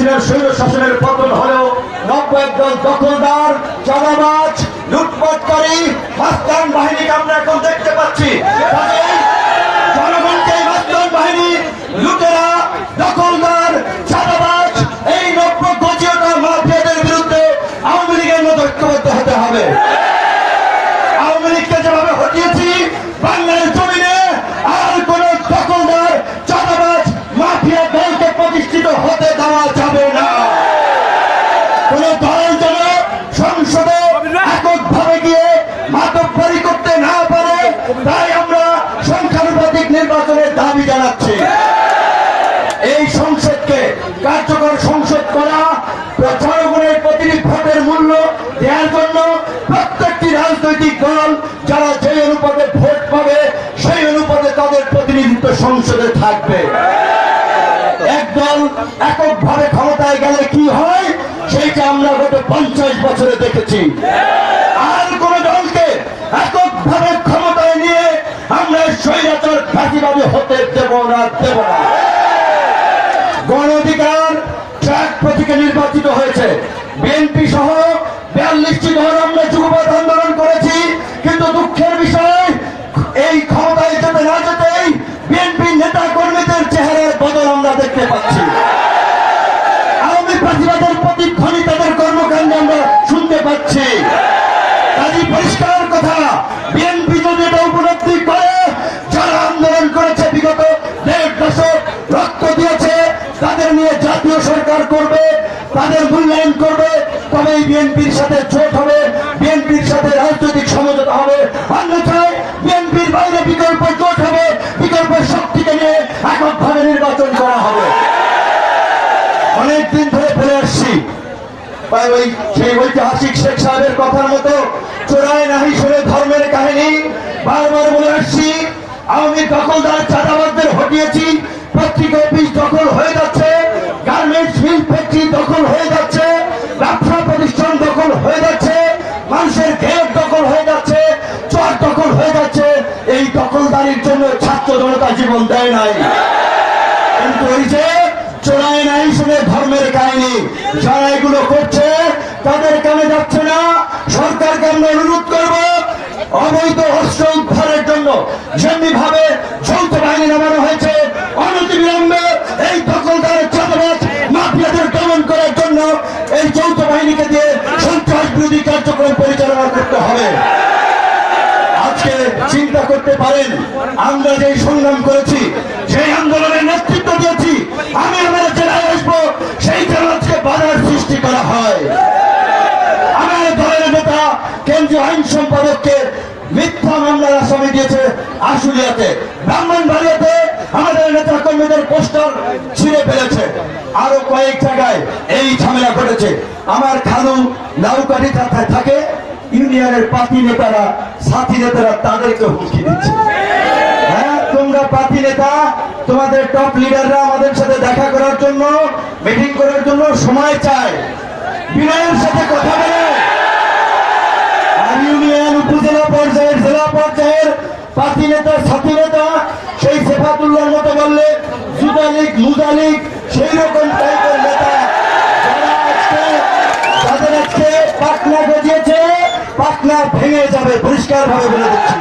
হাসিনার শৈল শাসনের পতন হলেও নব্য একদল দখলদার, চাঁদাবাজ, লুটপাটকারী, মাস্তান বাহিনীকে আমরা এখন দেখতে পাচ্ছি। এই বিরুদ্ধে হতে হবে। আওয়ামী লীগকে যেভাবে হটিয়েছি বাংলার মাতব্বরি করতে না পারে, তাই আমরা সংখ্যানুপাতিক নির্বাচনের দাবি জানাচ্ছি। এই সংসদকে কার্যকর সংসদ করা জনগণের প্রতিটি ভোটের মূল্য দেওয়ার জন্য প্রত্যেকটি রাজনৈতিক দল যারা যে অনুপাতে ভোট পাবে, সেই অনুপাতে তাদের প্রতিনিধিত্ব সংসদে থাকবে। একদল এককভাবে ক্ষমতায় গেলে কি হয়? সেইটা আমরা গত পঞ্চাশ বছরে দেখেছি আর কোন দলকে এককভাবে ক্ষমতায় নিয়ে আমরা স্বৈরাচার ফাঁসিবাদী দেব না দেব না গণ অধিকার ট্রাক প্রতীকে নির্বাচিত হয়েছে। বিএনপি সহ বিয়াল্লিশটি দল আমরা যুগপথ আন্দোলন করেছি, কিন্তু দুঃখের বিষয়, এই ক্ষমতায় যেতে না যেতেই বিএনপি নেতা কর্মীদের চেহারার বদল আমরা দেখতে পাচ্ছি। আওয়ামী প্রতিবাদের প্রতিধ্বনি তাদের কর্মকাণ্ডে আমরা শুনতে পাচ্ছি। কাজী পরিষ্কার কথা বিএনপি যদি এটা উপলব্ধি করে যারা আন্দোলন করেছে বিগত দেড় দশক রক্ত দিয়েছে তাদের নিয়ে জাতীয় সরকার করবে তাদের মূল্যায়ন করবে, তবেই বিএনপির সাথে জোট হবে, বিএনপির সাথে রাজনৈতিক সমঝোতা হবে। অন্যথায় বিএনপির বাইরে বিকল্প জোট হবে বিকল্প শক্তিকে নিয়ে এককভাবে নির্বাচন করা হবে। অনেকদিন ধরে ফেলে আসছি। ওই সেই ঐতিহাসিক শেখ সাহেবের কথার মতো চোরায় নাহি শুনে ধর্মের কাহিনী বারবার বলে আসছি। আওয়ামী দখলদার চাঁদাবাদদের হটিয়েছি পত্রিকা অফিস দখল হয়ে যাচ্ছে গার্মেন্টস মিল ফ্যাক্টরি দখল হয়ে যাচ্ছে ব্যবসা প্রতিষ্ঠান দখল হয়ে যাচ্ছে মানুষের ঘের দখল হয়ে যাচ্ছে চর দখল হয়ে যাচ্ছে এই দখলদারির জন্য ছাত্র জনতা জীবন দেয় নাই। কিন্তু ওই যে চোরাই নাই শুনে ধর্মের কাহিনী যারা এগুলো করছে, তাদের কানে যাচ্ছে না। সরকারকে আমরা অনুরোধ করব, অবৈধ অস্ত্র উদ্ধারের জন্য যেমনি ভাবে যৌথ বাহিনী নামানো হয়েছে, অনতিবিলম্বে এই দখলদারের চাঁদাবাজ মাফিয়াদের দমন করার জন্য এই যৌথ বাহিনীকে দিয়ে সন্ত্রাস বিরোধী কার্যক্রম পরিচালনা করতে হবে। চিন্তা করতে পারেন। আমরা যে সংগ্রাম করেছি, সেই আন্দোলনের নেতৃত্ব দিয়েছি, আমি আমার জেলায় আসব, সেই জন্য আজকে বাধার সৃষ্টি করা হয়। আমার দলের নেতা, কেন্দ্রীয় আইন সম্পাদককে মিথ্যা মামলার আসামি দিয়েছে আশুলিয়াতে। ব্রাহ্মণ ব্রাহ্মণবাড়িয়াতে আমাদের নেতা কর্মীদের পোস্টার ছিঁড়ে ফেলেছে। আরও কয়েক জায়গায় এই ঝামেলা ঘটেছে। আমার খালু লাউকাঠি থাকে। ইউনিয়নের পার্টি নেতারা, সাথী নেতারা তাদেরকে হুমকি দিচ্ছে। হ্যাঁ তোমরা নেতা, তোমাদের টপ লিডাররা সাথে দেখা করার জন্য করার জন্য সময় সাথে কথা বলে। আর ইউনিয়ন উপজেলা জেলা সেই সেফাতুল্লাহর মতো বললে লীগ সেই রকম টাইপের নেতা পাটনা ভেঙে যাবে পরিষ্কার ভাবে বলে দিচ্ছি।